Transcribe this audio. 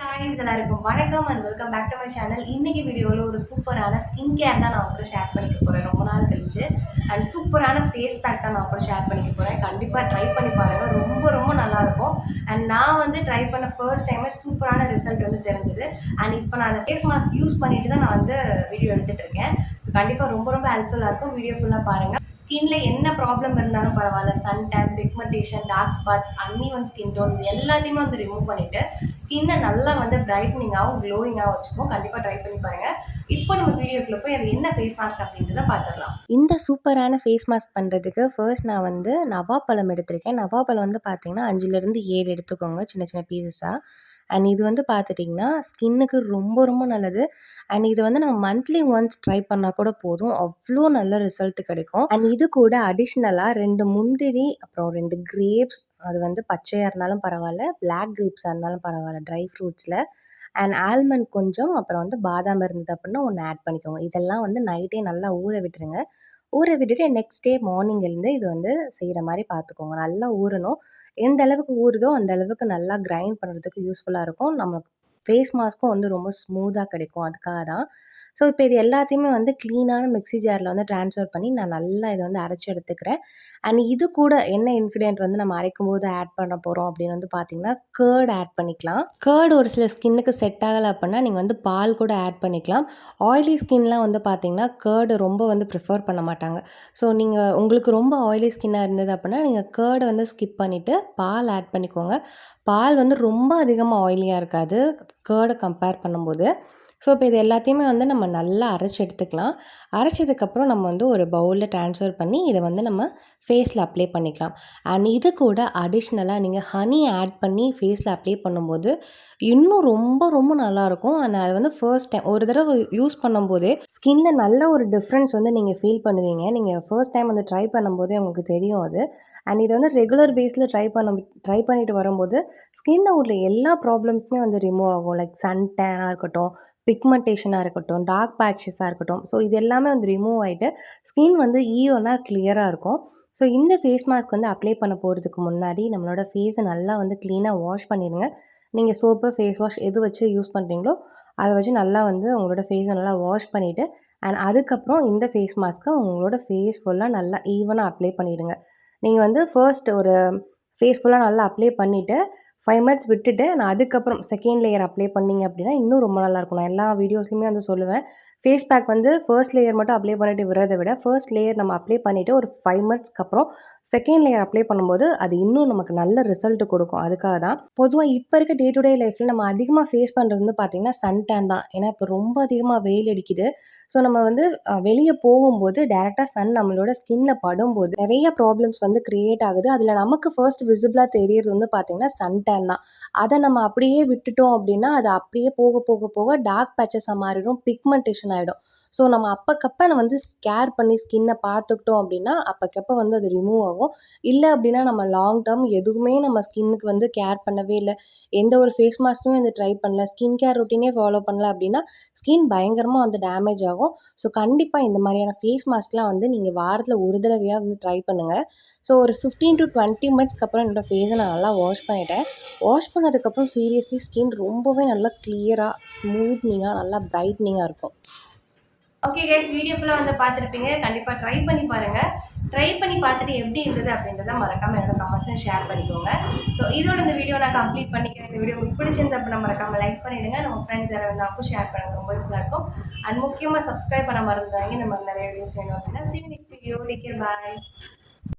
ஹாய்ஸ் எல்லாருக்கும் வணக்கம் and welcome back to my channel இன்றைக்கி வீடியோவில் ஒரு சூப்பரான ஸ்கின் கேர் தான் நான் கூட ஷேர் பண்ணிக்க போகிறேன் ரொம்ப நாள் கழிச்சு. அண்ட் சூப்பரான ஃபேஸ் பேக் தான் நான் கூட ஷேர் பண்ணிக்க போகிறேன் கண்டிப்பாக ட்ரை பண்ணி பாருங்கள் ரொம்ப ரொம்ப நல்லாயிருக்கும் அண்ட் நான் வந்து ட்ரை பண்ண ஃபர்ஸ்ட் டைமே சூப்பரான ரிசல்ட் வந்து தெரிஞ்சது. அண்ட் இப்போ நான் அந்த ஃபேஸ் மாஸ்க் யூஸ் பண்ணிட்டு தான் நான் வந்து வீடியோ எடுத்துகிட்டு இருக்கேன். ஸோ கண்டிப்பாக ரொம்ப ரொம்ப ஹெல்ப்ஃபுல்லாக இருக்கும். வீடியோ ஃபுல்லாக பாருங்கள் ஸ்கின்ல என்ன ப்ராப்ளம் இருந்தாலும் பரவாயில்ல. Sun tan pigmentation dark spots uneven skin tone இது எல்லாத்தையுமே வந்து ரிமூவ் பண்ணிட்டு ஸ்கின்னை நல்லா வந்து பிரைட்னிங்காகவும் க்ளோயிங்காகவும் வச்சுக்கோம் கண்டிப்பாக ட்ரை பண்ணி பாருங்கள் இப்போ நம்ம வீடியோக்குள்ள போய் அது என்ன ஃபேஸ் மாஸ்க் அப்படின்றத பார்த்துடலாம். இந்த சூப்பரான ஃபேஸ் மாஸ்க் பண்ணுறதுக்கு ஃபர்ஸ்ட் நான் வந்து நவாப்பழம் எடுத்திருக்கேன். நவாப்பழம் வந்து பார்த்தீங்கன்னா அஞ்சுலேருந்து ஏழு எடுத்துக்கோங்க சின்ன சின்ன பீசஸாக அண்ட் இது வந்து பார்த்துட்டிங்கன்னா ஸ்கின்னுக்கு ரொம்ப ரொம்ப நல்லது. அண்ட் இது வந்து நம்ம மந்த்லி ஒன்ஸ் ட்ரை பண்ணால் கூட போதும். அவ்வளோ நல்ல ரிசல்ட் கிடைக்கும். அண்ட் இது கூட அடிஷ்னலாக ரெண்டு முந்திரி அப்புறம் ரெண்டு கிரேப்ஸ் அது வந்து பச்சையாக இருந்தாலும் பரவாயில்ல பிளாக் கிரேப்ஸாக இருந்தாலும் பரவாயில்ல ட்ரை ஃப்ரூட்ஸில் அண்ட் ஆல்மண்ட் கொஞ்சம் அப்புறம் வந்து பாதாம் இருந்தது அப்படின்னா ஒன்று ஆட் பண்ணிக்கோங்க. இதெல்லாம் வந்து நைட்டே நல்லா ஊற விட்டுருங்க. ஊற விட்டுட்டு நெக்ஸ்ட் டே மார்னிங் எழுந்து இது வந்து செய்கிற மாதிரி பார்த்துக்கோங்க நல்லா ஊறணும். எந்த அளவுக்கு ஊறுதோ அந்த அளவுக்கு நல்லா கிரைண்ட் பண்ணுறதுக்கு யூஸ்ஃபுல்லாக இருக்கும். நமக்கு ஃபேஸ் மாஸ்க்கும் வந்து ரொம்ப ஸ்மூத்தாக கிடைக்கும். அதுக்காக தான். ஸோ இப்போ இது எல்லாத்தையுமே வந்து க்ளீனான மிக்ஸி ஜாரில் வந்து ட்ரான்ஸ்ஃபர் பண்ணி நான் நல்லா இதை வந்து அரைச்சி எடுத்துக்கிறேன். அண்ட் இது கூட என்ன இன்க்ரீடியன்ட் வந்து நம்ம அரைக்கும் போது ஆட் பண்ண போகிறோம் அப்படின்னு வந்து பார்த்தீங்கன்னா கேர்டு ஆட் பண்ணிக்கலாம். கேர்டு ஒரு சில ஸ்கின்னுக்கு செட் ஆகலை அப்படின்னா நீங்கள் வந்து பால் கூட ஆட் பண்ணிக்கலாம். ஆயிலி ஸ்கின்லாம் வந்து பார்த்தீங்கன்னா கேர்டு ரொம்ப வந்து ப்ரிஃபர் பண்ண மாட்டாங்க. ஸோ நீங்கள் உங்களுக்கு ரொம்ப ஆயிலி ஸ்கின்னாக இருந்தது அப்படின்னா நீங்கள் கேர்டை வந்து ஸ்கிப் பண்ணிவிட்டு பால் ஆட் பண்ணிக்கோங்க. பால் வந்து ரொம்ப அதிகமாக ஆயிலியாக இருக்காது. கேர்டை கம்பேர் பண்ணும்போது ஸோ இப்போ இது எல்லாத்தையுமே வந்து நம்ம நல்லா அரைச்சி எடுத்துக்கலாம். அரைச்சதுக்கப்புறம் நம்ம வந்து ஒரு பவுலில் ட்ரான்ஸ்ஃபர் பண்ணி இதை வந்து நம்ம ஃபேஸில் அப்ளை பண்ணிக்கலாம். அண்ட் இது கூட அடிஷ்னலாக நீங்கள் ஹனி ஆட் பண்ணி ஃபேஸில் அப்ளை பண்ணும்போது இன்னும் ரொம்ப ரொம்ப நல்லாயிருக்கும் அண்ட் அது வந்து ஃபர்ஸ்ட் டைம் ஒரு தடவை யூஸ் பண்ணும்போதே ஸ்கின்ல நல்ல ஒரு டிஃப்ரென்ஸ் வந்து நீங்கள் ஃபீல் பண்ணுவீங்க. நீங்கள் ஃபர்ஸ்ட் டைம் வந்து ட்ரை பண்ணும்போதே உங்களுக்கு தெரியும் அது. அண்ட் இதை வந்து ரெகுலர் பேஸில் ட்ரை பண்ண ட்ரை பண்ணிட்டு வரும்போது ஸ்கின்னில் உள்ள எல்லா ப்ராப்ளம்ஸுமே வந்து ரிமூவ் ஆகும். லைக் சன் டேனாக இருக்கட்டும் பிக்மெண்டேஷனாக இருக்கட்டும் டார்க் பேட்சஸாக இருக்கட்டும். ஸோ இது எல்லாமே வந்து ரிமூவ் ஆகிட்டு ஸ்கின் வந்து ஈவனாக கிளியராக இருக்கும். ஸோ இந்த ஃபேஸ் மாஸ்க் வந்து அப்ளை பண்ண போகிறதுக்கு முன்னாடி நம்மளோட ஃபேஸை நல்லா வந்து க்ளீனாக வாஷ் பண்ணிடுங்க நீங்கள் சோப்பு ஃபேஸ் வாஷ் எது வச்சு யூஸ் பண்ணுறீங்களோ அதை வச்சு நல்லா வந்து உங்களோட ஃபேஸை நல்லா வாஷ் பண்ணிவிட்டு அண்ட் அதுக்கப்புறம் இந்த ஃபேஸ் மாஸ்க்கை உங்களோட ஃபேஸ் ஃபுல்லாக நல்லா ஈவனாக அப்ளை பண்ணிவிடுங்க நீங்கள் வந்து ஃபர்ஸ்ட் ஒரு ஃபேஸ் ஃபுல்லாக நல்லா அப்ளை பண்ணிவிட்டு ஃபைவ் மினிட்ஸ் விட்டுட்டு நான் அதுக்கப்புறம் செகண்ட் லேயர் அப்ளை பண்ணிங்க அப்படின்னா இன்னும் ரொம்ப நல்லாயிருக்கும் நான் எல்லா வீடியோஸ்லையுமே வந்து சொல்லுவேன். ஃபேஸ் பேக் வந்து ஃபர்ஸ்ட் லேயர் மட்டும் அப்ளை பண்ணிட்டு விடுறதை விட ஃபர்ஸ்ட் லேயர் நம்ம அப்ளை பண்ணிவிட்டு ஒரு ஃபைவ் மினிட்ஸ்க்கு அப்புறம் செகண்ட் லேயர் அப்ளை பண்ணும்போது அது இன்னும் நமக்கு நல்ல ரிசல்ட் கொடுக்கும். அதுக்காக தான் பொதுவாக இப்போ இருக்க டே டு டே லைஃப்பில் நம்ம அதிகமாக ஃபேஸ் பண்ணுறது வந்து பார்த்திங்கன்னா சன் டேன் தான். ஏன்னா இப்போ ரொம்ப அதிகமாக வெயில் அடிக்குது. ஸோ நம்ம வந்து வெளியே போகும்போது டேரெக்டாக சன் நம்மளோட ஸ்கின்ல படும்போது நிறைய ப்ராப்ளம்ஸ் வந்து க்ரியேட் ஆகுது. அதில் நமக்கு ஃபர்ஸ்ட் விசிபிளாக தெரியறது வந்து பார்த்திங்கன்னா சன் டேன் தான். அதை நம்ம அப்படியே விட்டுட்டோம் அப்படின்னா அது அப்படியே போக போக போக டார்க் பேச்சஸாக மாறிடும் பிக்மெண்டேஷன் ஆகிடும் ஸோ நம்ம அப்பக்கப்போ நம்ம வந்து கேர் பண்ணி ஸ்கின்னை பார்த்துக்கிட்டோம் அப்படின்னா அப்பக்கப்போ வந்து அது ரிமூவ் ஆகும். இல்லை அப்படின்னா நம்ம லாங் டேர்ம் எதுவுமே நம்ம ஸ்கின்னுக்கு வந்து கேர் பண்ணவே இல்லை. எந்த ஒரு ஃபேஸ் மாஸ்க்குமே வந்து ட்ரை பண்ணல. ஸ்கின் கேர் ரொட்டீனே ஃபாலோ பண்ணல அப்படின்னா ஸ்கின் பயங்கரமாக வந்து டேமேஜ் ஆகும். ஸோ கண்டிப்பாக இந்த மாதிரியான ஃபேஸ் மாஸ்க்லாம் வந்து நீங்கள் வாரத்தில் ஒரு தடவையாக வந்து ட்ரை பண்ணுங்கள் ஸோ ஒரு ஃபிஃப்டீன் டு டுவெண்ட்டி மினிட்ஸ்க்கு அப்புறம் என்னோடய ஃபேஸை நான் நல்லா வாஷ் பண்ணிட்டேன். வாஷ் பண்ணதுக்கப்புறம் சீரியஸ்லி ஸ்கின் ரொம்பவே நல்லா கிளியராக ஸ்மூத்னிங்காக நல்லா பிரைட்னிங்காக இருக்கும். ஓகே கைஸ் வீடியோ ஃபுல்லாக வந்து பார்த்துருப்பீங்க. கண்டிப்பாக ட்ரை பண்ணி பாருங்கள் ட்ரை பண்ணி பார்த்துட்டு எப்படி இருந்தது அப்படின்றத மறக்காமல் என்னோட கமெண்ட்ஸும் ஷேர் பண்ணிக்கோங்க. ஸோ இதோட இந்த வீடியோ நான் கம்ப்ளீட் பண்ணிக்கிறேன். இந்த வீடியோ உங்களுக்கு பிடிச்சிருந்து அப்படின்னா மறக்காமல் லைக் பண்ணிவிடுங்க நம்ம ஃப்ரெண்ட்ஸ் யாராவது இருந்தாலும் ஷேர் பண்ணுங்க. ரொம்ப யூஸ்ஃபுல்லாக இருக்கும். அண்ட் முக்கியமாக சப்ஸ்கிரைப் பண்ண மறந்துடுவாங்க நமக்கு நிறைய வீடியோஸ் வேணும் அப்படின்னா. See next video take bye